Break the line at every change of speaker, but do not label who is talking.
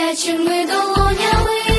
дитячими долонями.